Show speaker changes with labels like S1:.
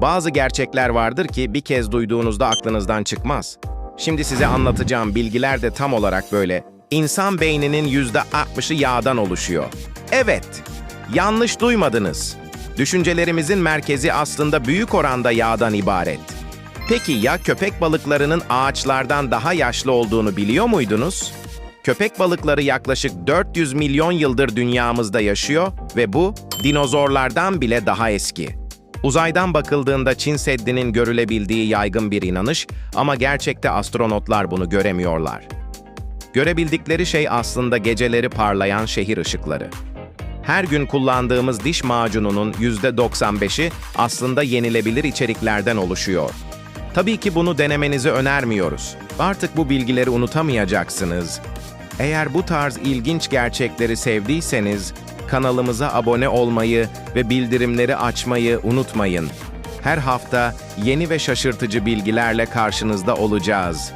S1: Bazı gerçekler vardır ki bir kez duyduğunuzda aklınızdan çıkmaz. Şimdi size anlatacağım bilgiler de tam olarak böyle. İnsan beyninin yüzde 60'ı yağdan oluşuyor. Evet, yanlış duymadınız. Düşüncelerimizin merkezi aslında büyük oranda yağdan ibaret. Peki ya köpek balıklarının ağaçlardan daha yaşlı olduğunu biliyor muydunuz? Köpek balıkları yaklaşık 400 milyon yıldır dünyamızda yaşıyor ve bu dinozorlardan bile daha eski. Uzaydan bakıldığında Çin Seddi'nin görülebildiği yaygın bir inanış ama gerçekte astronotlar bunu göremiyorlar. Görebildikleri şey aslında geceleri parlayan şehir ışıkları. Her gün kullandığımız diş macununun %95'i aslında yenilebilir içeriklerden oluşuyor. Tabii ki bunu denemenizi önermiyoruz. Artık bu bilgileri unutamayacaksınız. Eğer bu tarz ilginç gerçekleri sevdiyseniz kanalımıza abone olmayı ve bildirimleri açmayı unutmayın. Her hafta yeni ve şaşırtıcı bilgilerle karşınızda olacağız.